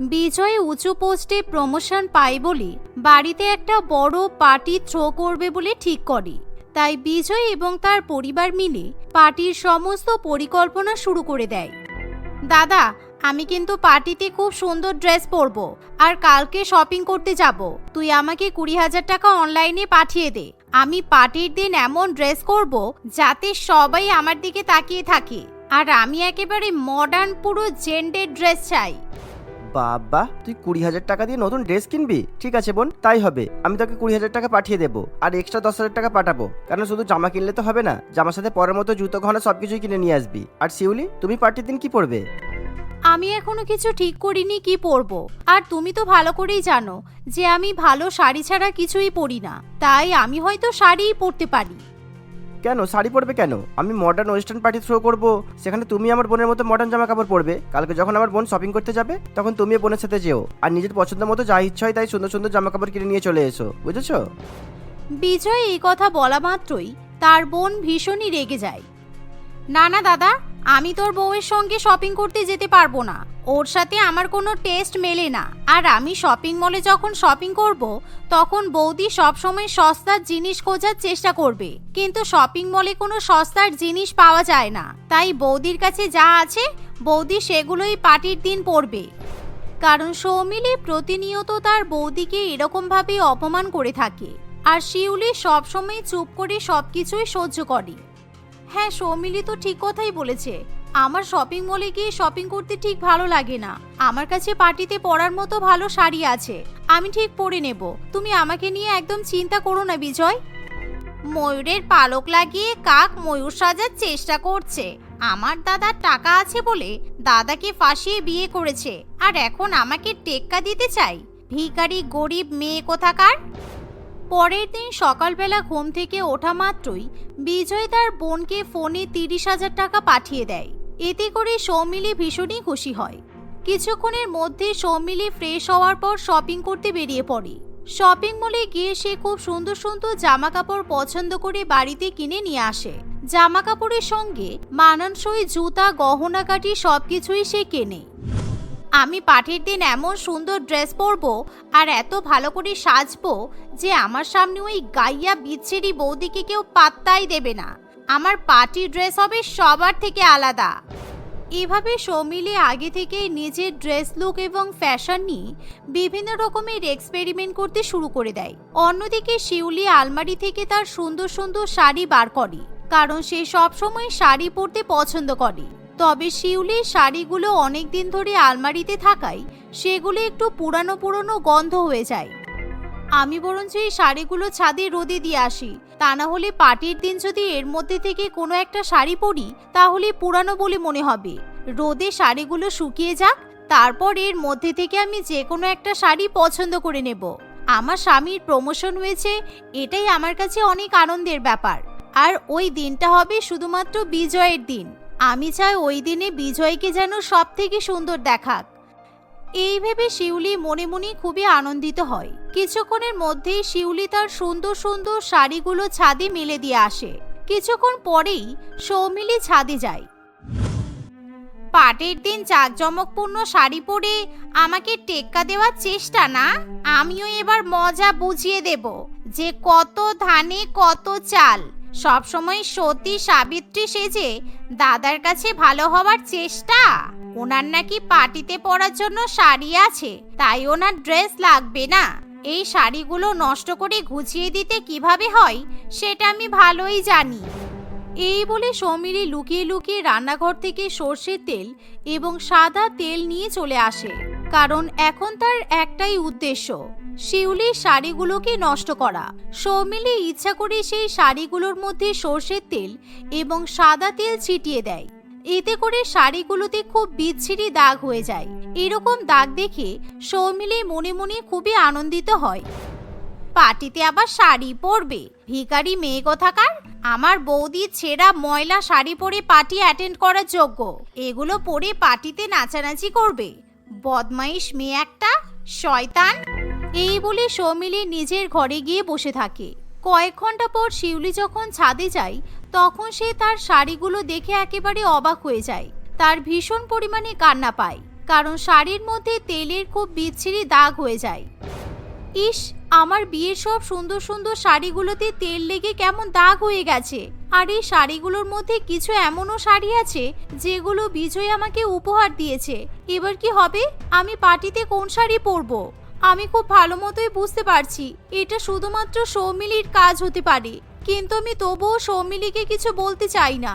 বিজয় উঁচু পোস্টে প্রমোশন পায় বলে বাড়িতে একটা বড় পার্টি থ্রো করবে বলে ঠিক করে। তাই বিজয় এবং তার পরিবার মিলে পার্টির সমস্ত পরিকল্পনা শুরু করে দেয়। দাদা, আমি কিন্তু পার্টিতে খুব সুন্দর ড্রেস পরব আর কালকে শপিং করতে যাব। তুই আমাকে কুড়ি হাজার টাকা অনলাইনে পাঠিয়ে দে। আমি পার্টির দিন এমন ড্রেস করব যাতে সবাই আমার দিকে তাকিয়ে থাকে। আর আমি একেবারে মডার্ন পুরো জেন্ডের ড্রেস চাই। বাবা, তুই কুড়ি হাজার টাকা দিয়ে নতুন ড্রেস কিনবি? ঠিক আছে বোন, তাই হবে। আমি তোকে কুড়ি হাজার টাকা পাঠিয়ে দেবো, আর এক্সট্রা দশ হাজার টাকা পাঠাবো। কারণ শুধু জামা কিনলে তো হবে না, জামার সাথে পরের মতো জুতো, গহনা সব কিছুই কিনে নিয়ে আসবি। আর শিউলি, তুমি পার্টির দিন কি পরবে? আমি এখনও কিছু ঠিক করিনি কি পরবো। আর তুমি তো ভালো করেই জানো যে আমি ভালো শাড়ি ছাড়া কিছুই পরি না। তাই আমি হয়তো শাড়িই পরতে পারি। কেন? শাড়ি পরবে কেন? আমি মডার্ন ওয়েস্টার্ন পার্টি থ্রো করব। সেখানে তুমি আমার বোনের মতো মডার্ন জামা কাপড় পরবে। কালকে যখন আমার বোন শপিং করতে যাবে, তখন তুমি বোনের সাথে যেও। আর নিজের পছন্দ মতো যা ইচ্ছা হয় তাই সুন্দর সুন্দর জামা কাপড় কিনে নিয়ে চলে এসো। বুঝেছ? বিজয়, এই কথা বলা মাত্রই তার বোন ভীষণই রেগে যায়। না না দাদা আমি তোর বউয়ের সঙ্গে শপিং করতে যেতে পারব না। ওর সাথে আমার কোনো টেস্ট মেলে না। আর আমি শপিং মলে যখন শপিং করব, তখন বৌদি সবসময় সস্তার জিনিস খোঁজার চেষ্টা করবে। কিন্তু শপিং মলে কোনো সস্তার জিনিস পাওয়া যায় না। তাই বৌদির কাছে যা আছে, বৌদি সেগুলোই পার্টির দিন পরবে কারণ সৌমিলি প্রতিনিয়ত তার বৌদিকে এরকমভাবে অপমান করে থাকে। আর শিউলি সবসময় চুপ করে সবকিছুই সহ্য করে। হ্যাঁ সৌমিলি তো ঠিক কথাই বলেছে। আমার শপিং মলে গিয়ে শপিং করতে ঠিক ভালো লাগে না। আমার কাছে পার্টিতে পরার মতো ভালো শাড়ি আছে। আমি ঠিক পরে নেব। তুমি আমাকে নিয়ে একদম চিন্তা করো না, বিজয়। ময়ূরের পালক লাগিয়ে কাক ময়ূর সাজার চেষ্টা করছে। আমার দাদার টাকা আছে বলে দাদাকে ফাঁসিয়ে বিয়ে করেছে। আর এখন আমাকে টেক্কা দিতে চাই। ভিখারি, গরিব মেয়ে কোথাকার? পরের দিন সকালবেলা ঘুম থেকে ওঠা মাত্রই বিজয় তার বোনকে ফোনে তিরিশ হাজার টাকা পাঠিয়ে দেয়। এতে করে সৌমিলি ভীষণই খুশি হয়। কিছুক্ষণের মধ্যে সৌমিলি ফ্রেশ হওয়ার পর শপিং করতে বেরিয়ে পড়ে। শপিং মলে গিয়ে সে খুব সুন্দর সুন্দর জামা কাপড় পছন্দ করে বাড়িতে কিনে নিয়ে আসে। জামা কাপড়ের সঙ্গে মানানসই জুতা গহনা কাটি সবকিছুই সে কেনে। আমি পার্টির দিন এমন সুন্দর ড্রেস পরবো আর এত ভালো করে সাজবো যে আমার সামনে ওই গাইয়া বিচ্ছেরি বৌদিকে কেউ পাত্তাই দেবে না। আমার পার্টি ড্রেস হবে সবার থেকে আলাদা। এভাবে সৌমিলি আগে থেকে নিজের ড্রেস লুক এবং ফ্যাশন নিয়ে বিভিন্ন রকমের এক্সপেরিমেন্ট করতে শুরু করে দেয়। অন্যদিকে শিউলি আলমারি থেকে তার সুন্দর সুন্দর শাড়ি বার করে, কারণ সে সবসময় শাড়ি পরতে পছন্দ করে। তবে শিউলির শাড়িগুলো অনেক দিন ধরে আলমারিতে থাকায় সেগুলো একটু পুরানো পুরনো গন্ধ হয়ে যায়। আমি বরঞ্চ এই শাড়িগুলো ছাদে রোদে দিয়ে আসি। তা না হলে পার্টির দিন যদি এর মধ্যে থেকে কোনো একটা শাড়ি পরি, তাহলে পুরানো বলে মনে হবে। রোদে শাড়িগুলো শুকিয়ে যাক, তারপর এর মধ্যে থেকে আমি যে কোনো একটা শাড়ি পছন্দ করে নেব। আমার স্বামীর প্রমোশন হয়েছে, এটাই আমার কাছে অনেক আনন্দের ব্যাপার। আর ওই দিনটা হবে শুধুমাত্র বিজয়ের দিন। আমি চাই ওই দিনে বিজয়কে যেন সব থেকে সুন্দর দেখাক। এই ভেবে শিউলি মনে মনে খুবই আনন্দিত হয়। কিছুক্ষণের মধ্যেই শিউলি তার সুন্দর সুন্দর শাড়িগুলো ছাদে মেলে দিয়ে আসে। কিছুক্ষণ পরেই সৌমিলি ছাদে যায়। পাটের দিন জাঁকজমকপূর্ণ শাড়ি পরে আমাকে টেক্কা দেওয়ার চেষ্টা না? আমিও এবার মজা বুঝিয়ে দেব যে কত ধানে কত চাল। সবসময় সতী সাবিত্রী সেজে দাদার কাছে ভালো হওয়ার চেষ্টা। ওনার নাকি পার্টিতে পরার জন্য শাড়ি আছে, তাই ওনার ড্রেস লাগবে না। এই শাড়িগুলো নষ্ট করে গুছিয়ে দিতে কীভাবে হয়, সেটা আমি ভালোই জানি। এই বলে সমীরি লুকিয়ে লুকিয়ে রান্নাঘর থেকে সর্ষের তেল এবং সাদা তেল নিয়ে চলে আসে। কারণ এখন তার একটাই উদ্দেশ্য শিউলির শাড়িগুলোকে নষ্ট করা। সৌমিলি ইচ্ছা করে সেই শাড়িগুলোর মধ্যে সর্ষের তেল এবং সাদা তেল ছিটিয়ে দেয়। এতে করে শাড়িগুলোতে খুব বিচ্ছিরি দাগ হয়ে যায়। এরকম দাগ দেখে সৌমিলি মনে মনে খুবই আনন্দিত হয়। পার্টিতে আবার শাড়ি পরবে। ভিকারি মেয়ে কোথাকার আমার বৌদি ছেঁড়া ময়লা শাড়ি পরে পার্টি অ্যাটেন্ড করার যোগ্য। এগুলো পরে পার্টিতে নাচানাচি করবে। বদমাইশ মেয়ে একটা, শয়তান। এই বলে সৌমিলি নিজের ঘরে গিয়ে বসে থাকে। কয়েক ঘণ্টা পর শিউলি যখন ছাদে যায়, তখন সে তার শাড়িগুলো দেখে একেবারে অবাক হয়ে যায়। তার ভীষণ পরিমাণে কান্না পায়, কারণ শাড়ির মধ্যে তেলের খুব বিচ্ছিরি দাগ হয়ে যায়। ইস, আমার বিয়ের সব সুন্দর সুন্দর শাড়িগুলোতে তেল লেগে কেমন দাগ হয়ে গেছে। আর এই শাড়িগুলোর মধ্যে কিছু এমনও শাড়ি আছে যেগুলো বিজয় আমাকে উপহার দিয়েছে। এবার কি হবে? আমি পার্টিতে কোন শাড়ি পরবো? আমি খুব ভালো মতোই বুঝতে পারছি, এটা শুধুমাত্র সৌমিলির কাজ হতে পারে, কিন্তু আমি তবুও সৌমিলিকে কিছু বলতে চাই না।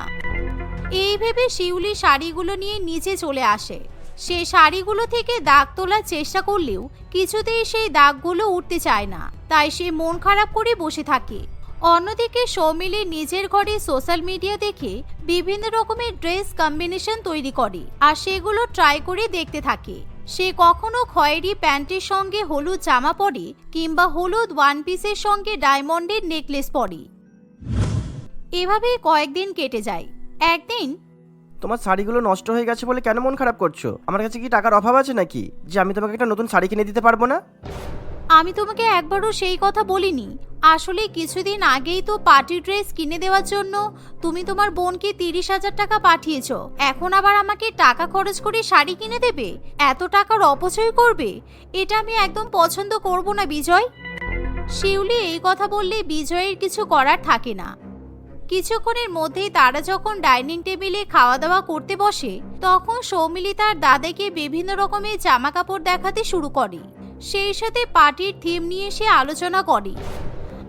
এই ভেবে শিউলি শাড়িগুলো নিয়ে নিচে চলে আসে। সে শাড়িগুলো থেকে দাগ তোলার চেষ্টা করলেও কিছুতেই সেই দাগগুলো উঠতে চায় না, তাই সে মন খারাপ করে বসে থাকে। অন্যদিকে সৌমিলি নিজের ঘরে সোশ্যাল মিডিয়া দেখে বিভিন্ন রকমের ড্রেস কম্বিনেশন তৈরি করে আর সেগুলো ট্রাই করে দেখতে থাকে। সে কখনো খয়েরি প্যান্টের সঙ্গে হলুদ জামা পরে কিংবা হলুদ ওয়ান পিসের সঙ্গে ডায়মন্ডের নেকলেস পরে। এভাবে কয়েকদিন কেটে যায়। একদিন তোমার শাড়িগুলো নষ্ট হয়ে গেছে বলে কেন মন খারাপ করছ? আমার কাছে কি টাকার অভাব আছে নাকি? যে আমি তোমাকে একটা নতুন শাড়ি কিনে দিতে পারব না? আমি তোমাকে একবারও সেই কথা বলিনি। আসলে কিছুদিন আগেই তো পার্টি ড্রেস কিনে দেওয়ার জন্য তুমি তোমার বোনকে তিরিশ হাজার টাকা পাঠিয়েছ। এখন আবার আমাকে টাকা খরচ করে শাড়ি কিনে দেবে? এত টাকার অপচয় করবে? এটা আমি একদম পছন্দ করব না, বিজয়। শিউলি এই কথা বললে বিজয়ের কিছু করার থাকে না। কিছুক্ষণের মধ্যেই তারা যখন ডাইনিং টেবিলে খাওয়া দাওয়া করতে বসে, তখন সৌমিলি তার দাদাকে বিভিন্ন রকমের জামা কাপড় দেখাতে শুরু করে। সেই সাথে পার্টির থিম নিয়ে সে আলোচনা করে।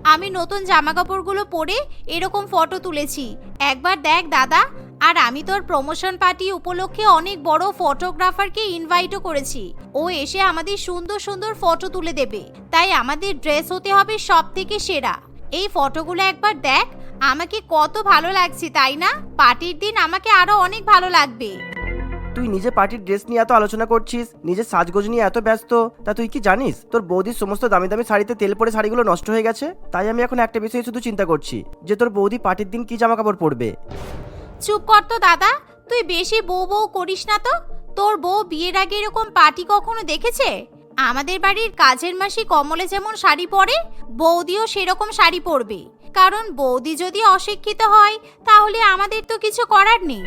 আমি নতুন জামা কাপড়গুলো পরে এরকম ফটো তুলেছি। একবার দেখ দাদা, আর আমি তোর প্রমোশন পার্টি উপলক্ষে অনেক বড় ফটোগ্রাফারকে ইনভাইটও করেছি। ও এসে আমাদের সুন্দর সুন্দর ফটো তুলে দেবে। তাই আমাদের ড্রেস হতে হবে সব থেকে সেরা। এই ফটোগুলো একবার দেখ, আমাকে কত ভালো লাগছে, তাই না? পার্টির দিন আমাকে আরও অনেক ভালো লাগবে। তুই নিজে পার্টির ড্রেস নিয়ে এত আলোচনা করছিস? নিজের সাজগোজ নিয়ে এত ব্যস্ত? তা তুই কি জানিস? তোর বৌদির সমস্ত দামি দামি শাড়িতে তেল পরে শাড়িগুলো নষ্ট হয়ে গেছে? তাই আমি এখন একটা বিষয়ে শুধু চিন্তা করছি, যে তোর বৌদি পার্টির দিন কি জামা কাপড় পরবে? চুপ কর তো, দাদা। তুই বেশি বউ বউ করিস না তো। তোর বউ বিয়ের আগে এরকম পার্টি কখনো দেখেছে? আমাদের বাড়ির কাজের মাসি কমলে যেমন শাড়ি পরে, বৌদিও সেরকম শাড়ি পরবে। কারণ বৌদি যদি অশিক্ষিত হয়, তাহলে আমাদের তো কিছু করার নেই।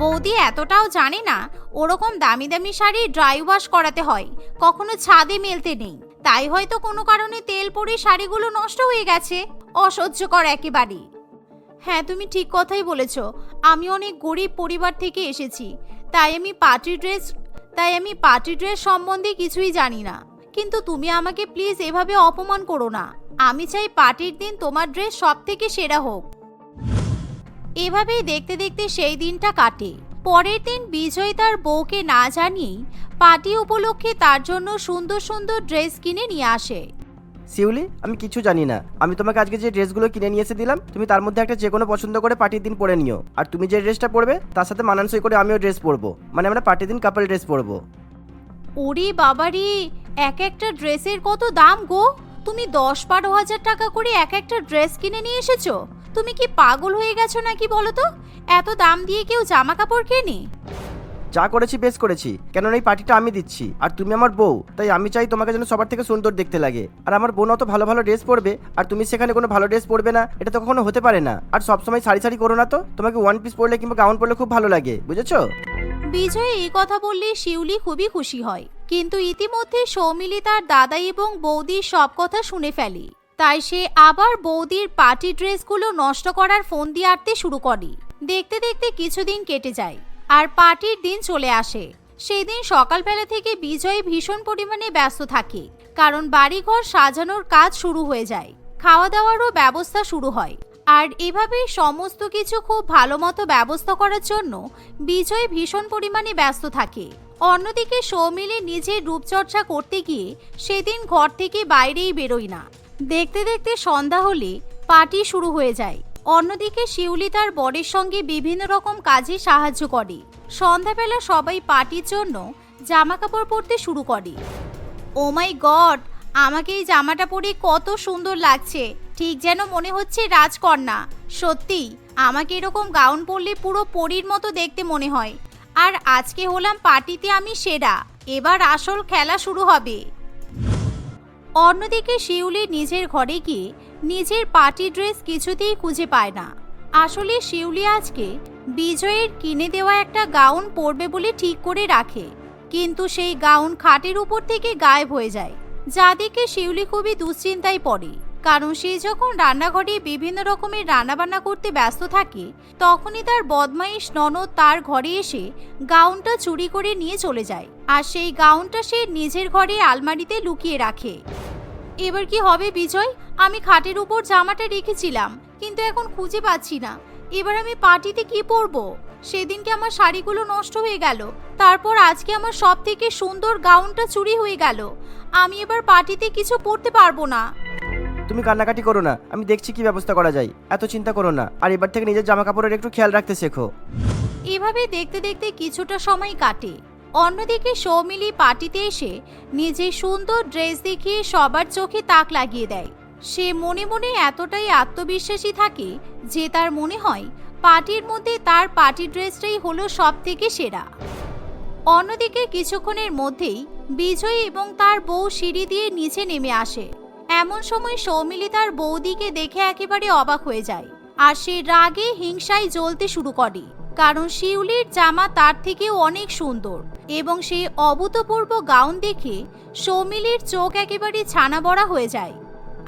বৌদি এতটাও জানে না, ওরকম দামি দামি শাড়ি ড্রাই ওয়াশ করাতে হয়, কখনো ছাদে মেলতে নেই। তাই হয়তো কোনো কারণে তেল পরে শাড়িগুলো নষ্ট হয়ে গেছে, অসহ্যকর একেবারেই হ্যাঁ তুমি ঠিক কথাই বলেছ, আমি অনেক গরিব পরিবার থেকে এসেছি, তাই আমি পার্টি ড্রেস তাই আমি পার্টি ড্রেস সম্বন্ধে কিছুই জানি না। কিন্তু তুমি আমাকে প্লিজ এভাবে অপমান করো না। আমি চাই পার্টির দিন তোমার ড্রেস সব থেকে সেরা হোক। এভাবেই দেখতে দেখতে সেই দিনটা কাটে। পরের দিন বিজয় তার বউকে না জানিয়েই পার্টি উপলক্ষে তার জন্য সুন্দর সুন্দর ড্রেস কিনে নিয়ে আসে। শিউলি আমি কিছু জানি না। আমি তোমাকে আজকে যে ড্রেসগুলো কিনে নিয়ে এসে দিলাম তুমি তার মধ্যে একটা যে কোনো পছন্দ করে পার্টির দিন পরে নিও। আর তুমি যে ড্রেসটা পরবে তার সাথে মানানসই করে আমিও ড্রেস পরবো। মানে আমরা পার্টির দিন কাপল ড্রেস পরবো। ওরে বাবারি এক একটা ড্রেসের কত দাম গো? তুমি দশ বারো হাজার টাকা করে এক একটা ড্রেস কিনে নিয়ে এসেছ? তুমি কি পাগল হয়ে গেছো নাকি বলো তো? এত দাম দিয়ে কেউ জামা কাপড় কেনে? যা করেছি বেশ করেছি, কেননা এই পার্টিটা আমি দিচ্ছি, আর তুমি আমার বউ, তাই আমি চাই তোমাকে যেন সবার থেকে সুন্দর দেখতে লাগে। আর আমার বোন অত ভালো ভালো ড্রেস পরবে, আর তুমি সেখানে কোনো ভালো ড্রেস পরবে না, এটা তো কখনো হতে পারে না। আর সবসময় শাড়ি শাড়ি করো না তো, তোমাকে ওয়ান পিস পরলে কিংবা গাউন পরলে খুব ভালো লাগে, বুঝেছ? বিজয় এই কথা বললে শিউলি খুবই খুশি হয়। কিন্তু ইতিমধ্যে সৌমিলি তার দাদা এবং বৌদির সব কথা শুনে ফেলে। তাই সে আবার বৌদির পার্টি ড্রেসগুলো নষ্ট করার ফোন দিয়ে আটতে শুরু করে। দেখতে দেখতে কিছুদিন কেটে যায়। আর পার্টির দিন চলে আসে। সেদিন সকালবেলা থেকে বিজয় ভীষণ পরিমাণে ব্যস্ত থাকে, কারণ বাড়িঘর সাজানোর কাজ শুরু হয়ে যায় খাওয়া দাওয়ারও ব্যবস্থা শুরু হয়। আর এভাবেই সমস্ত কিছু খুব ভালো মতো ব্যবস্থা করার জন্য বিজয় ভীষণ পরিমাণে ব্যস্ত থাকে। অন্যদিকে সৌমিলি নিজের রূপচর্চা করতে গিয়ে সেদিন ঘর থেকে বাইরেই বেরোয় না। দেখতে দেখতে সন্ধ্যা হলে পার্টি শুরু হয়ে যায়। অন্যদিকে শিউলি তার বরের সঙ্গে বিভিন্ন রকম কাজে সাহায্য করে। সন্ধ্যাবেলা সবাই পার্টির জন্য জামা কাপড় পরতে শুরু করে। ও মাই গড, আমাকে এই জামাটা পরে কত সুন্দর লাগছে। ঠিক যেন মনে হচ্ছে রাজকন্যা। সত্যি, আমাকে এরকম গাউন পরলে পুরো পরীর মতো দেখতে মনে হয়। আর আজকে হলাম পার্টিতে আমি সেরা। এবার আসল খেলা শুরু হবে। অন্যদিকে শিউলি নিজের ঘরে গিয়ে নিজের পার্টি ড্রেস কিছুতেই খুঁজে পায় না। আসলে শিউলি আজকে বিজয়ের কিনে দেওয়া একটা গাউন পরবে বলে ঠিক করে রাখে, কিন্তু সেই গাউন খাটের উপর থেকে গায়েব হয়ে যায়, যা দেখে শিউলি খুবই দুশ্চিন্তায় পড়ে। কারণ সে যখন রান্নাঘরে বিভিন্ন রকমের রান্নাবান্না করতে ব্যস্ত থাকে, তখনই তার বদমাইশ ননদ তার ঘরে এসে গাউনটা চুরি করে নিয়ে চলে যায়, আর সেই গাউনটা সে নিজের ঘরে আলমারিতে লুকিয়ে রাখে। এবার কি হবে বিজয়? আমি খাটের উপর জামাটা রেখেছিলাম কিন্তু এখন খুঁজে পাচ্ছি না। এবার আমি পার্টিতে কি পরবো? সেদিনকে আমার শাড়িগুলো নষ্ট হয়ে গেল? তারপর আজকে আমার সব থেকে সুন্দর গাউনটা চুরি হয়ে গেল। আমি এবার পার্টিতে কিছু পরতে পারব না। তুমি কান্নাকাটি করো না আমি দেখছি কি ব্যবস্থা করা যায়। এত চিন্তা করো না আর এবার থেকে নিজের জামা কাপড়ের একটু খেয়াল রাখতে শেখো। এভাবে দেখতে দেখতে কিছুটা সময় কাটে। অন্যদিকে সৌমিলি পার্টিতে এসে নিজের সুন্দর ড্রেস দেখিয়ে সবার চোখে তাক লাগিয়ে দেয়। সে মনে মনে এতটাই আত্মবিশ্বাসী থাকে যে তার মনে হয় পার্টির মধ্যে তার পার্টি ড্রেসটাই হলো সব থেকে সেরা। অন্যদিকে কিছুক্ষণের মধ্যেই বিজয় এবং তার বউ সিঁড়ি দিয়ে নিচে নেমে আসে। এমন সময় সৌমিলি তার বৌদিকে দেখে একেবারে অবাক হয়ে যায় আর সে রাগে হিংসায় জ্বলতে শুরু করে। কারণ শিউলির জামা তার থেকেও অনেক সুন্দর এবং সেই অভূতপূর্ব গাউন দেখে সৌমিলির চোখ একেবারে ছানা বড়া হয়ে যায়।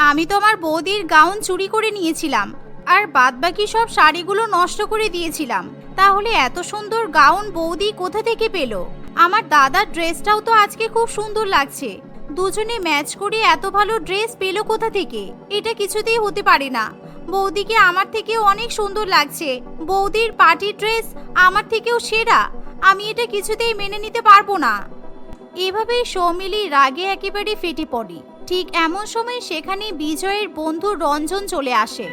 আমি তো আমার বৌদির গাউন চুরি করে নিয়েছিলাম আর বাদবাকি সব শাড়িগুলো নষ্ট করে দিয়েছিলাম। তাহলে এত সুন্দর গাউন বৌদি কোথা থেকে পেল? আমার দাদার ড্রেসটাও তো আজকে খুব সুন্দর লাগছে। দুজনে ম্যাচ করে এত ভালো ড্রেস পেল কোথা থেকে? এটা কিছুতেই হতে পারে না। বৌদিকে আমার থেকেও অনেক সুন্দর লাগছে। বৌদির পার্টি ড্রেস আমার থেকেও সেরা। আমি এটা কিছুতেই মেনে নিতে পারব না। এভাবেই সৌমিলি রাগে একেবারে ফেটে পড়ে। ঠিক এমন সময় সেখানে বিজয়ের বন্ধু রঞ্জন চলে আসে।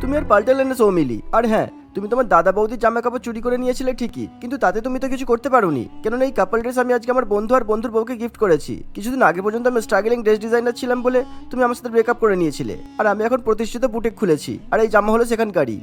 তুমি আর পাল্টালে না সৌমিলি? আর হ্যাঁ তুমি তোমার দাদা বৌদির জামা কাপড় চুরি করে নিয়েছিলে ঠিকই, কিন্তু তাতে তুমি তো কিছু করতে পারোনি। কেননা এই কাপল ড্রেস আমি আজকে আমার বন্ধু আর বন্ধুর বউকে গিফট করেছি। কিছুদিন আগে পর্যন্ত আমি স্ট্রাগলিং ড্রেস ডিজাইনার ছিলাম বলে তুমি আমার সাথে ব্রেকআপ করে নিয়েছিলে। আর আমি এখন প্রতিষ্ঠিত বুটিক খুলেছি, আর এই জামা হলো সেখানকারই।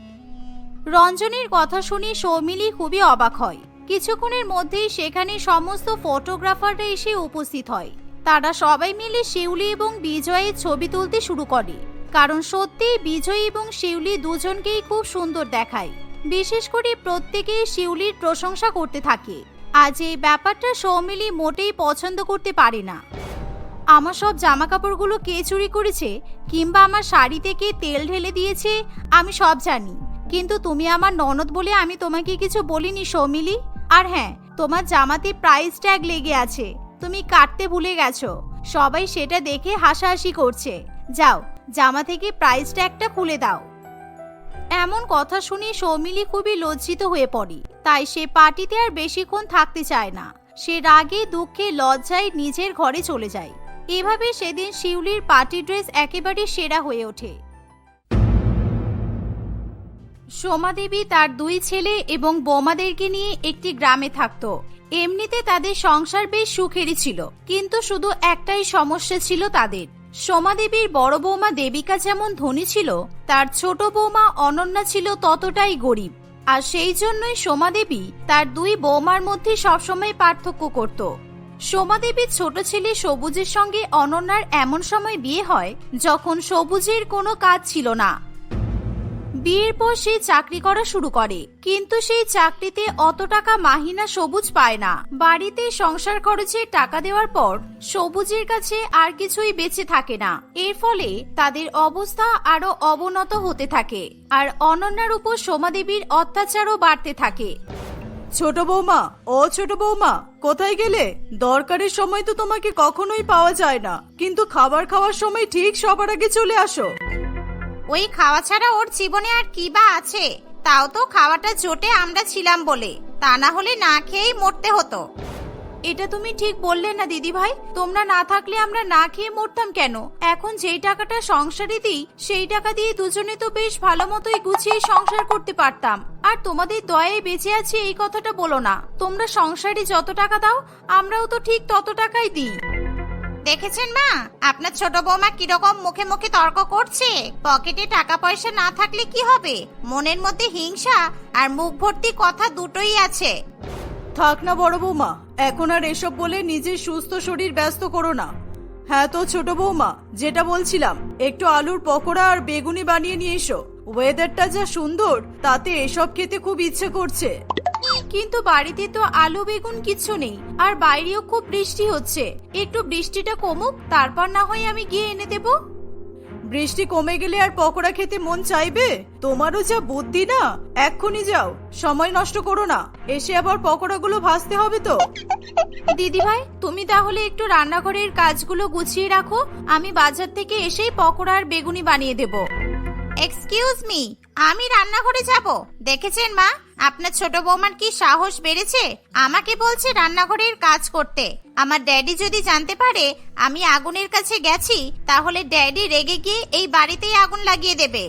রঞ্জনের কথা শুনে সৌমিলি খুবই অবাক হয়। কিছুক্ষণের মধ্যেই সেখানে সমস্ত ফটোগ্রাফাররা এসে উপস্থিত হয়। তারা সবাই মিলে শিউলি এবং বিজয়ের ছবি তুলতে শুরু করে। কারণ সত্যিই বিজয় এবং শিউলি দুজনকেই খুব সুন্দর দেখায়। বিশেষ করে প্রত্যেকেই শিউলির প্রশংসা করতে থাকে। আজ এই ব্যাপারটা সৌমিলি মোটেই পছন্দ করতে পারে না। আমার সব জামা কাপড়গুলো কে চুরি করেছে কিংবা আমার শাড়িতে কে তেল ঢেলে দিয়েছে, আমি সব জানি। কিন্তু তুমি আমার ননদ বলে আমি তোমাকে কিছু বলিনি সৌমিলি। আর হ্যাঁ তোমার জামাতে প্রাইস ট্যাগ লেগে আছে। তুমি কাটতে ভুলে গেছো। সবাই সেটা দেখে হাসাহাসি করছে। যাও, জামা থেকে প্রাইস ট্যাগটা খুলে দাও। এমন কথা শুনে সৌমিলি খুবই লজ্জিত হয়ে পড়ে। তাই সে পার্টিতে আর বেশিক্ষণ থাকতে চায় না। সে রাগে দুঃখে লজ্জায় নিজের ঘরে চলে যায়। এভাবে সেদিন শিউলির পার্টি ড্রেস একেবারে সেরা হয়ে ওঠে। সোমা দেবী তার দুই ছেলে এবং বোমাদেরকে নিয়ে একটি গ্রামে থাকত। এমনিতে তাদের সংসার বেশ সুখেরই ছিল, কিন্তু শুধু একটাই সমস্যা ছিল তাদের। সোমা দেবীর বড় বৌমা দেবিকা যেমন ধনী ছিল, তার ছোট বৌমা অনন্যা ছিল ততটাই গরিব। আর সেই জন্যই সোমাদেবী তার দুই বৌমার মধ্যে সবসময় পার্থক্য করত। সোমা দেবীর ছোট ছেলে সবুজের সঙ্গে অনন্যার এমন সময় বিয়ে হয়, যখন সবুজের কোনো কাজ ছিল না। বিয়ের পর সে চাকরি করা শুরু করে। কিন্তু সেই চাকরিতে অত টাকা মাহিনা সবুজ পায় না। বাড়িতে সংসার খরচে টাকা দেওয়ার পর সবুজের কাছে আর কিছুই বেঁচে থাকে না। এর ফলে তাদের অবস্থা আরও অবনত হতে থাকে আর অনন্যার উপর সোমাদেবীর অত্যাচারও বাড়তে থাকে। ছোট বৌমা, ও ছোট বৌমা, কোথায় গেলে? দরকারের সময় তো তোমাকে কখনোই পাওয়া যায় না। কিন্তু খাবার খাওয়ার সময় ঠিক সবার আগে চলে আসো। ওই খাওয়া ছাড়া ওর জীবনে আর কি বা আছে? তাও তো খাওয়াটা জোটে আমরা ছিলাম বলে। তা না হলে না খেয়েই মরতে হতো। এটা তুমি ঠিক বললে না দিদি ভাই তোমরা না থাকলে আমরা না খেয়ে মরতাম কেন? এখন যেই টাকাটা সংসারে দিই, সেই টাকা দিয়ে দুজনে তো বেশ ভালো মতোই গুছিয়ে সংসার করতে পারতাম। আর তোমাদের দয়ায় বেঁচে আছি এই কথাটা বলো না। তোমরা সংসারে যত টাকা দাও, আমরাও তো ঠিক তত টাকাই দিই। দেখেছেন মা? আপনার ছোট বৌমা কীরকম মুখে মুখে তর্ক করছে? পকেটে টাকা পয়সা না থাকলে কি হবে? মনের মধ্যে হিংসা আর মুখ ভর্তি কথা দুটোই আছে। থাক না বড় বৌমা, এখন আর এসব বলে নিজের সুস্থ শরীর ব্যস্ত করো না। হ্যাঁ তো ছোট বৌমা, যেটা বলছিলাম, একটু আলুর পকোড়া আর বেগুনি বানিয়ে নিয়ে এসো। ওয়েদারটা যা সুন্দর তাতে এসব খেতে খুব ইচ্ছে করছে। কিন্তু বাড়িতে তো আলু বেগুন কিচ্ছু নেই আর বাইরেও খুব বৃষ্টি হচ্ছে। একটু বৃষ্টিটা কমুক তারপর না হয় আমি গিয়ে এনে দেবো। বৃষ্টি কমে গেলে আর পকোড়া খেতে মন চাইবে? তোমারও যা বুদ্ধি না এক্ষুনি যাও সময় নষ্ট করো না এসে আবার পকোড়াগুলো ভাজতে হবে তো। দিদি ভাই তুমি তাহলে একটু রান্নাঘরের কাজগুলো গুছিয়ে রাখো আমি বাজার থেকে এসেই পকোড়া আর বেগুনি বানিয়ে দেব। এক্সকিউজ মি আমি রান্নাঘরে যাব। দেখেছেন মা, আপনার ছোট বৌমার কি সাহস বেড়েছে? আমাকে বলছে রান্নাঘরের কাজ করতে। আমার ড্যাডি যদি জানতে পারে আমি আগুনের কাছে গেছি, তাহলে ড্যাডি রেগে গিয়ে এই বাড়িতেই আগুন লাগিয়ে দেবে।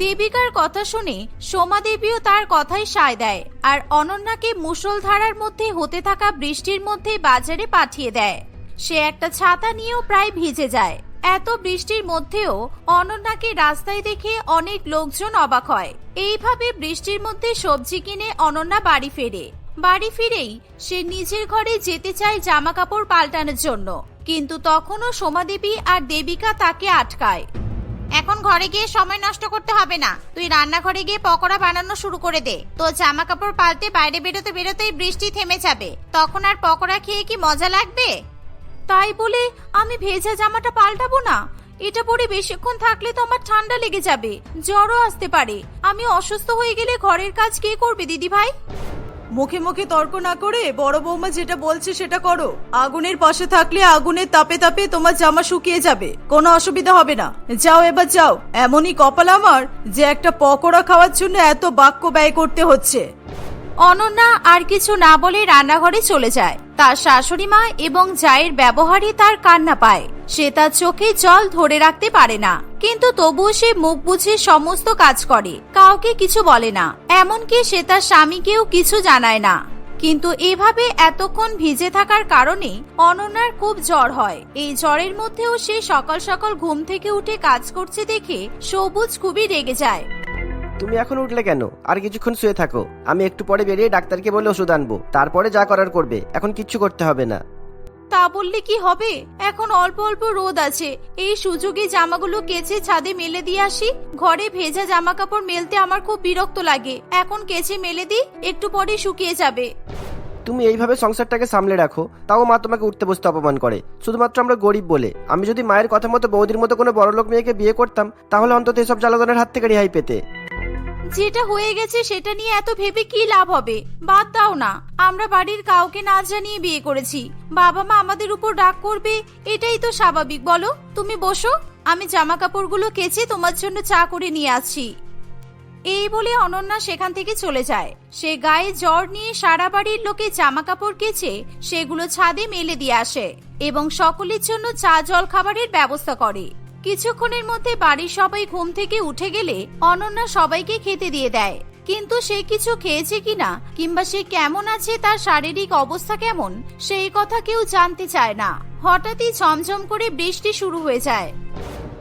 দেবিকার কথা শুনে সোমা দেবীও তার কথাই সায় দেয় আর অনন্যাকে মুষলধারার মধ্যে হতে থাকা বৃষ্টির মধ্যে বাজারে পাঠিয়ে দেয়। সে একটা ছাতা নিয়েও প্রায় ভিজে যায়। এত বৃষ্টির মধ্যেও অনন্যাকে রাস্তায় দেখে অনেক লোকজন অবাক হয়। এইভাবে বৃষ্টির মধ্যে সবজি কিনে অনন্যা বাড়ি ফেরে। বাড়ি ফিরেই সে নিজের ঘরে যেতে চায় জামা কাপড় পাল্টানোর জন্য। কিন্তু তখনও সোমাদেবী আর দেবিকা তাকে আটকায়। এখন ঘরে গিয়ে সময় নষ্ট করতে হবে না। তুই রান্নাঘরে গিয়ে পকোড়া বানানো শুরু করে দে। তো জামা কাপড় পাল্টে বাইরে বেরোতে বেরোতেই বৃষ্টি থেমে যাবে। তখন আর পকোড়া খেয়ে কি মজা লাগবে? তাই বলে আমি ভেজা জামাটা পাল্টাবো না? এটা পরে বেশিক্ষণ থাকলে তো আমার ঠান্ডা লেগে যাবে, জ্বরও আসতে পারে। আমি অসুস্থ হয়ে গেলে ঘরের কাজ কে করবে, দিদি ভাই? মুখে মুখে তর্ক না করে বড় বৌমা যেটা বলছে সেটা করো। আগুনের পাশে থাকলে আগুনের তাপে তাপে তোমার জামা শুকিয়ে যাবে, কোনো অসুবিধা হবে না। যাও এবার যাও, এমনই কপাল আমার যে একটা পকোড়া খাওয়ার জন্য এত বাক্য ব্যয় করতে হচ্ছে। অনন্যা আর কিছু না বলে রান্নাঘরে চলে যায়। তার শাশুড়ি মা এবং জায়ের ব্যবহারে তার কান্না পায়। সে তার চোখে জল ধরে রাখতে পারে না। কিন্তু তবুও সে মুখ বুঝে সমস্ত কাজ করে। কাউকে কিছু বলে না। এমনকি সে তার স্বামীকেও কিছু জানায় না। কিন্তু এভাবে এতক্ষণ ভিজে থাকার কারণে অনন্যার খুব জ্বর হয়। এই জ্বরের মধ্যেও সে সকাল সকাল ঘুম থেকে উঠে কাজ করছে দেখে সবুজ খুবই রেগে যায়। তুমি এখন উঠলে কেন? আর কিছুক্ষণ শুয়ে থাকো। আমি একটু পরে বেরিয়ে ডাক্তারকে বলে ওষুধ আনব। তারপরে যা করার করবে। এখন কিচ্ছু করতে হবে না। তা বললে কি হবে? এখন অল্প অল্প রোদ আছে। এই সুযোগে জামাগুলো কেচে ছাদে মেলে দিয়ে আসি। ঘরে ভেজা জামা কাপড় মেলতে আমার খুব বিরক্ত লাগে। এখন কেচে মেলে দিই একটু পরে শুকিয়ে যাবে। তুমি এইভাবে সংসারটাকে সামলে রাখো। তাও মা তোমাকে উঠতে বসতে অপমান করে। শুধুমাত্র আমরা গরিব বলে। আমি যদি মায়ের কথা মতো বৌদির মতো কোনো বড়লোক মেয়েকে বিয়ে করতাম তাহলে অন্তত এসব জ্বালাতনের হাত থেকে রেহাই পেতে। যেটা হয়ে গেছে সেটা নিয়ে এত ভেবে কি লাভ হবে? বাদ দাও না। আমরা বাড়ির কাউকে না জানিয়ে বিয়ে করেছি। বাবা মা আমাদের উপর রাগ করবে, এটাই তো স্বাভাবিক। বলো, তুমি বসো। আমি জামা কাপড়গুলো কেচে তোমার জন্য চা করে নিয়ে আসছি। এই বলে অনন্যা সেখান থেকে চলে যায়। সে গায়ে জ্বর নিয়ে সারা বাড়ির লোকে জামা কাপড় কেচে সেগুলো ছাদে মেলে দিয়ে আসে এবং সকলের জন্য চা জল খাবারের ব্যবস্থা করে। কিছুক্ষণের মধ্যে বাড়ির সবাই ঘুম থেকে উঠে গেলে অনন্যা সবাইকে খেতে দিয়ে দেয়। কিন্তু সে কিছু খেয়েছে কিনা কিংবা সে কেমন আছে তার শারীরিক অবস্থা কেমন, সেই কথা কেউ জানতে চায় না। হঠাৎই ঝমঝম করে বৃষ্টি শুরু হয়ে যায়।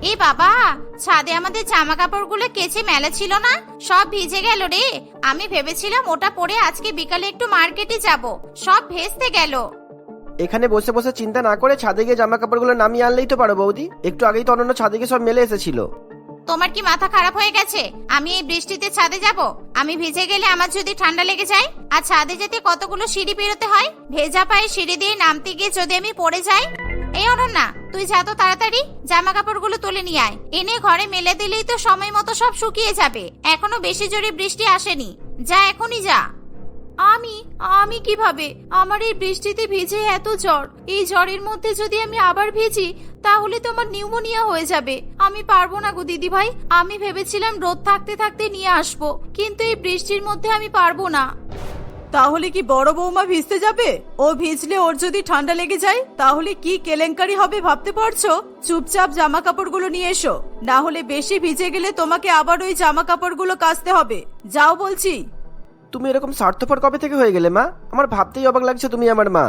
এ বাবা, ছাদে আমাদের জামা কাপড়গুলো কেচে মেলা ছিল না? সব ভিজে গেল রে। আমি ভেবেছিলাম ওটা পরে আজকে বিকালে একটু মার্কেটে যাব। সব ভেস্তে গেল। এখানে বসে বসে চিন্তা না করে ছাদে গিয়ে জামা কাপড়গুলো নামিয়ে আনলেই তো পারো বৌদি। একটু আগেই তো অন্য ছাদে গিয়ে সব মেলে এসেছিল। তোমার কি মাথা খারাপ হয়ে গেছে? আমি এই বৃষ্টিতে ছাদে যাব? আমি ভিজে গেলে আমার যদি ঠান্ডা লেগে যায়? আর ছাদে যেতে কতগুলো সিঁড়ি পেরোতে হয়? ভেজা পায়ে সিঁড়ি দিয়ে নামতে গিয়ে যদি আমি পড়ে যাই? এই অনন্যা, তুই যা তো তাড়াতাড়ি জামা কাপড়গুলো তুলে নিয়ে আয়। এনে ঘরে মেলে দিলেই তো সময় মতো সব শুকিয়ে যাবে। এখনও বেশি জোরে বৃষ্টি আসেনি। যা, এখনই যা। আমি আমি কীভাবে? আমার এই বৃষ্টিতে ভিজে এত জ্বর। এই জ্বরের মধ্যে যদি আমি আবার ভিজি, তাহলে তো আমার নিউমোনিয়া হয়ে যাবে। আমি পারব না গো দিদি ভাই আমি ভেবেছিলাম রোদ থাকতে থাকতে নিয়ে আসব, কিন্তু এই বৃষ্টির মধ্যে আমি পারব না। তাহলে কি বড় বৌমা ভিজতে যাবে? ও ভিজলে ওর যদি ঠান্ডা লেগে যায়, তাহলে কি কেলেঙ্কারি হবে ভাবতে পারছ? চুপচাপ জামা কাপড়গুলো নিয়ে এসো। না হলে বেশি ভিজে গেলে তোমাকে আবার ওই জামা কাপড়গুলো কাচতে হবে। যাও বলছি। তুমি এরকম স্বার্থপর কবে থেকে হয়ে গেলে, মা? আমার ভাবতেই অবাক লাগছে তুমি আমার মা।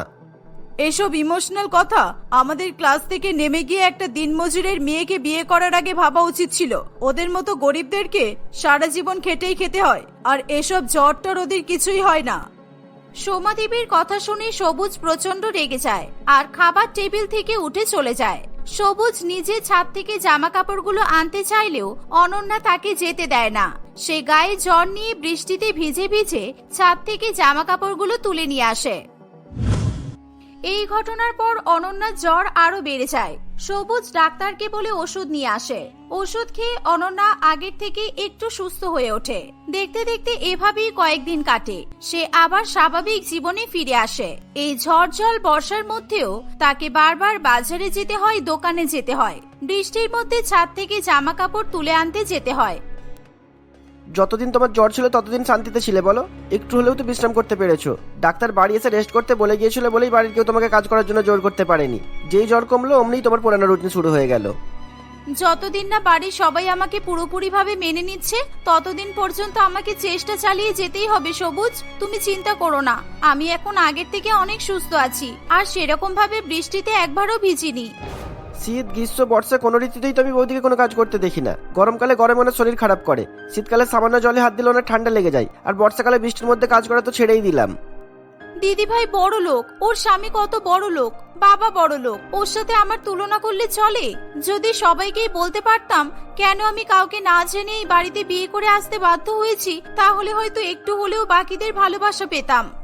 এসব ইমোশনাল কথা আমাদের ক্লাস থেকে নেমে গিয়ে একটা দিনমজুরের মেয়েকে বিয়ে করার আগে ভাবা উচিত ছিল। ওদের মতো গরিবদেরকে সারা জীবন খেটেই খেতে হয়, আর এসব জ্বরটার ওদের কিছুই হয় না। সোমা দেবীর কথা শুনে সবুজ প্রচণ্ড রেগে যায়, আর খাবার টেবিল থেকে উঠে চলে যায়। সবুজ নিজে ছাদ থেকে জামা কাপড়গুলো আনতে চাইলেও অনন্যা তাকে যেতে দেয় না। সে গায়ে জ্বর নিয়ে বৃষ্টিতে ভিজে ভিজে ছাদ থেকে জামা কাপড়গুলো তুলে নিয়ে আসে। এই ঘটনার পর অনন্যার জ্বর আরও বেড়ে যায়। সবুজ ডাক্তারকে বলে ওষুধ নিয়ে আসে। ওষুধ খেয়ে অনন্যা আগের থেকে একটু সুস্থ হয়ে ওঠে। দেখতে দেখতে এভাবেই কয়েকদিন কাটে। সে আবার স্বাভাবিক জীবনে ফিরে আসে। এই ঝড় জল বর্ষার মধ্যেও তাকে বারবার বাজারে যেতে হয়, দোকানে যেতে হয়। বৃষ্টির মধ্যে ছাদ থেকে জামা কাপড় তুলে আনতে যেতে হয়। যতদিন তোমার জ্বর ছিল, ততদিন শান্তিতে ছিলে, বলো? একটু হলেও তো বিশ্রাম করতে পেরেছ। ডাক্তার বাড়ি এসে রেস্ট করতে বলে গিয়েছিল বলেই বাড়ির কেউ তোমাকে কাজ করার জন্য জোর করতে পারেনি। যেই জ্বর কমলো, অমনিই তোমার পুরানো রুটিন শুরু হয়ে গেল। যতদিন না বাড়ির সবাই আমাকে পুরোপুরিভাবে মেনে নিচ্ছে, ততদিন পর্যন্ত আমাকে চেষ্টা চালিয়ে যেতেই হবে, সবুজ। তুমি চিন্তা করো না, আমি এখন আগের থেকে অনেক সুস্থ আছি। আর সেরকম ভাবে বৃষ্টিতে একবারও ভিজিনি। শীত, গ্রীষ্ম, বর্ষা কোনো ঋতুতেই তো আমি বৌদিকে কোনো কাজ করতে দেখি না। গরমকালে গরমে অনেক শরীর খারাপ করে। শীতকালে সামান্য জলে হাত দিলে অনেক ঠান্ডা লেগে যায়। আর বর্ষাকালে বৃষ্টির মধ্যে কাজ করা তো ছেড়েই দিলাম। দিদি ভাই বড় লোক, ওর স্বামী কত বড় লোক, বাবা বড় লোক, ওর সাথে আমার তুলনা করলে চলে? যদি সবাইকেই বলতে পারতাম, কেন আমি কাউকে না জেনে এই বাড়িতে বিয়ে করে আসতে বাধ্য হয়েছি, তাহলে হয়তো একটু হলেও বাকিদের ভালোবাসা পেতাম।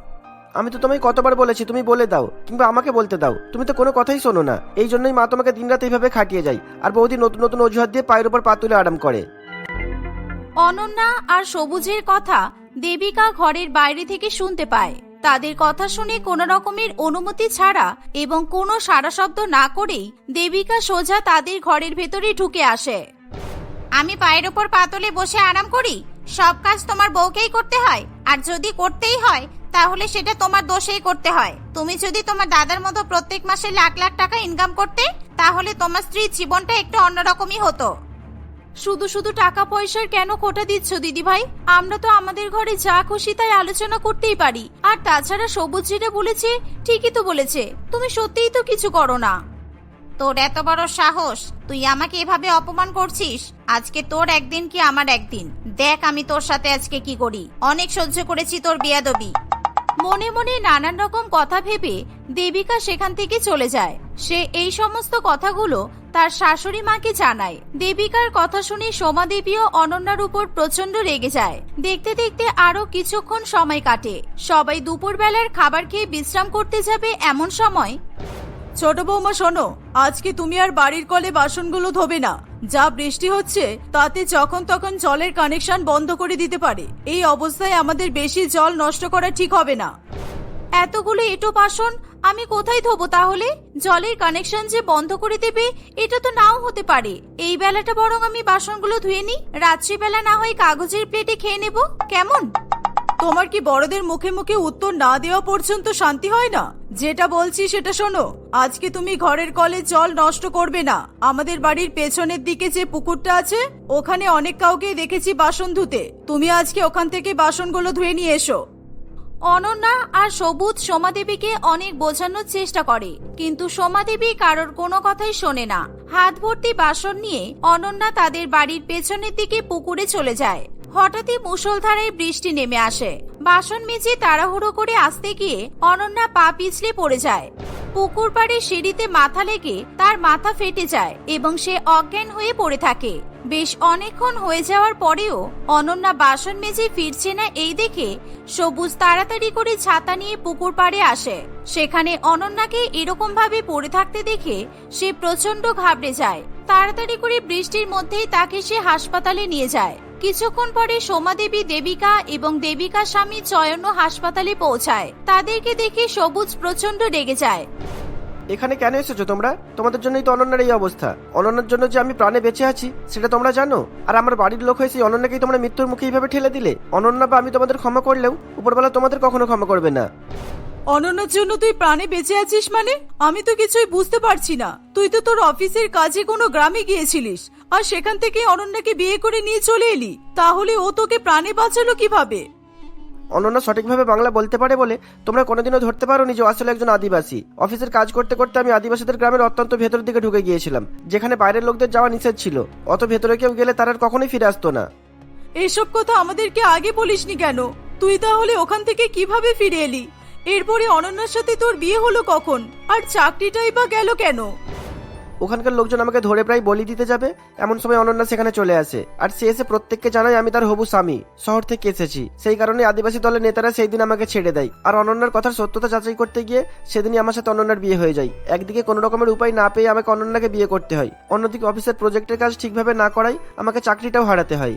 আমি তো তোমায় কতবার বলেছি, তুমি বলে দাও, কিংবা আমাকে বলতে দাও। তুমি তো কোনো কথাই শোনো না। এই জন্যই মা তোমাকে দিনরাত এইভাবে খাটিয়ে যায়, আর বৌদি নতুন নতুন অজুহাত দিয়ে পায়ের উপর পা তুলে আরাম করে। অনন্যা আর সবুজের কথা দেবিকা ঘরের বাইরে থেকে শুনতে পায়। তাদের কথা শুনে কোনো রকমের অনুমতি ছাড়া এবং কোনো সারা শব্দ না করেই দেবিকা সোজা তাদের ঘরের ভেতরে ঢুকে আসে। আমি পায়ের ওপর পাতলে বসে আরাম করি? সব কাজ তোমার বউকেই করতে হয়, আর যদি করতেই হয় তাহলে সেটা তোমার দোষেই করতে হয়। তুমি যদি তোমার দাদার মতো প্রত্যেক মাসে লাখ লাখ টাকা ইনকাম করতে তাহলে তোমার স্ত্রীর জীবনটা একটু অন্যরকমই হতো। শুধু শুধু টাকা পয়সার কেন খোটা দিচ্ছ দিদি ভাই আমরা তো আমাদের ঘরে যা খুশি তাই আলোচনা করতেই পারি। আর তাছাড়া সবুজ যেটা বলেছে ঠিকই তো বলেছে। তুমি সত্যিই তো কিছু করো না। তোর এত বড় সাহস তুই আমাকে এভাবে অপমান করছিস? আজকে তোর একদিন কি আমার একদিন? দেখ আমি তোর সাথে আজকে কি করি। অনেক সহ্য করেছি তোর বিয়াদবি। মনে মনে নানান রকম কথা ভেবে দেবিকা সেখান থেকে চলে যায়। সে এই সমস্ত কথাগুলো তার শাশুড়ি মাকে জানায়। দেবিকার কথা শুনে সোমা দেবীও অনন্যার উপর প্রচণ্ড রেগে যায়। দেখতে দেখতে আরও কিছুক্ষণ সময় কাটে। সবাই দুপুরবেলার খাবার খেয়ে বিশ্রাম করতে যাবে এমন সময়, ছোট বৌমা, শোনো, আজকে তুমি আর বাড়ির কলে বাসনগুলো ধোবে না। যা বৃষ্টি হচ্ছে, তাতে যখন তখন জলের কানেকশন বন্ধ করে দিতে পারে। এই অবস্থায় আমাদের বেশি জল নষ্ট করা ঠিক হবে না। এতগুলো এটো বাসন আমি কোথায় ধোবো তাহলে? জলের কানেকশন যে বন্ধ করে দেবে, এটা তো নাও হতে পারে। এই বেলাটা বরং আমি বাসনগুলো ধুয়ে নিই। রাত্রিবেলা না হয় কাগজের প্লেটে খেয়ে নেব। কেমন? তোমার কি বড়দের মুখে মুখে উত্তর না দেওয়া পর্যন্ত শান্তি হয় না? যেটা বলছি সেটা শোনো। আজকে তুমি ঘরের কলে জল নষ্ট করবে না। আমাদের বাড়ির পেছনের দিকে যে পুকুরটা আছে, ওখানে অনেক কাউকে দেখেছি বাসন ধুতে। তুমি আজকে ওখান থেকে বাসনগুলো ধুয়ে নিয়ে এসো। অনন্যা আর সবুজ সোমাদেবীকে অনেক বোঝানোর চেষ্টা করে, কিন্তু সোমাদেবী কারোর কোনো কথাই শোনে না। হাত ভর্তি বাসন নিয়ে অনন্যা তাদের বাড়ির পেছনের দিকে পুকুরে চলে যায়। হঠাৎই মুষলধারায় বৃষ্টি নেমে আসে। বাসন মেজে তাড়াহুড়ো করে আসতে গিয়ে অনন্যা পা পিছলে পড়ে যায়। পুকুর পাড়ে সিঁড়িতে মাথা লেগে তার মাথা ফেটে যায় এবং সে অজ্ঞান হয়ে পড়ে থাকে। বেশ অনেকক্ষণ হয়ে যাওয়ার পরেও অনন্যা বাসন মেজে ফিরছে না এই দেখে সবুজ তাড়াতাড়ি করে ছাতা নিয়ে পুকুর পাড়ে আসে। সেখানে অনন্যাকে এরকম ভাবে পড়ে থাকতে দেখে সে প্রচণ্ড ঘাবড়ে যায়। তাড়াতাড়ি করে বৃষ্টির মধ্যেই তাকে সে হাসপাতালে নিয়ে যায়। কিছুক্ষণ পরে সোমাদেবী দেবিকা এবং দেবিকা স্বামী চয়ন হাসপাতালে পৌঁছায়। তাদেরকে দেখে সবুজ প্রচণ্ড রেগে যায়। এখানে কেন এসেছ তোমরা? তোমাদের জন্যই তো অনন্যার এই অবস্থা। অনন্যার জন্য যে আমি প্রাণে বেঁচে আছি সেটা তোমরা জানো? আর আমার বাড়ির লোক হয়ে সেই অনন্যাকেই তোমরা মৃত্যুর মুখে এইভাবে ঠেলে দিলে? অনন্যা বা আমি তোমাদের ক্ষমা করলেও উপরবেলা তোমাদের কখনো ক্ষমা করবে না। অনন্যার জন্য তুই প্রাণে বেঁচে আছিস মানে? আমি তো কিছুই বুঝতে পারছি না। তুই তো তোর অফিসের কাজে কোনো গ্রামে গিয়েছিলিস। আর সেখান থেকে অনন্যাকে বিয়ে করে নিয়ে চলে এলি। তাহলে ও তোকে প্রাণে বাঁচালো কীভাবে? অনন্যা সঠিকভাবে বাংলা বলতে পারে বলে তোমরা কোনোদিনও ধরতে পারো যে আসলে একজন আদিবাসী। অফিসের কাজ করতে করতে আমি আদিবাসীদের গ্রামের অত্যন্ত ভেতরের দিকে ঢুকে গিয়েছিলাম যেখানে বাইরের লোকদের যাওয়া নিষেধ ছিল। অত ভেতরে কেউ গেলে তারা আর কখনোই ফিরে আসতো না। এইসব কথা আমাদেরকে আগে বলিসনি কেন? তুই তাহলে ওখান থেকে কীভাবে ফিরে এলি? এরপরে অনন্যার সাথে তোর বিয়ে হলো কখন? আর চাকরিটাই বা গেল কেন? ওখানকার লোকজন আমাকে ধরে প্রায় বলি দিতে যাবে, এমন সময় অনন্যা সেখানে চলে আসে। আর সে এসে প্রত্যেককে জানায়, আমি তার হবু স্বামী, শহর থেকে এসেছি। সেই কারণে আদিবাসী দলের নেতারা সেই দিন আমাকে ছেড়ে দেয়। আর অনন্যার কথার সত্যতা যাচাই করতে গিয়ে সেদিনই আমার সাথে অনন্যার বিয়ে হয়ে যায়। একদিকে কোনো রকমের উপায় না পেয়ে আমাকে অনন্যাকে বিয়ে করতে হয়। অন্যদিকে অফিসের প্রজেক্টের কাজ ঠিকভাবে না করায় আমাকে চাকরিটাও হারাতে হয়।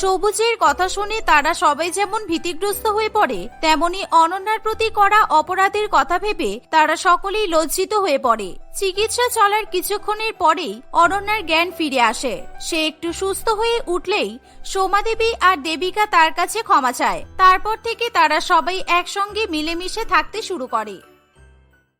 সবুজের কথা শুনে তারা সবাই যেমন ভীতিগ্রস্ত হয়ে পড়ে, তেমনি অনন্যার প্রতি করা অপরাধের কথা ভেবে তারা সকলেই লজ্জিত হয়ে পড়ে। চিকিৎসা চলার কিছুক্ষণের পরেই অনন্যার জ্ঞান ফিরে আসে। সে একটু সুস্থ হয়ে উঠলেই সোমাদেবী আর দেবিকা তার কাছে ক্ষমা চায়। তারপর থেকে তারা সবাই একসঙ্গে মিলেমিশে থাকতে শুরু করে।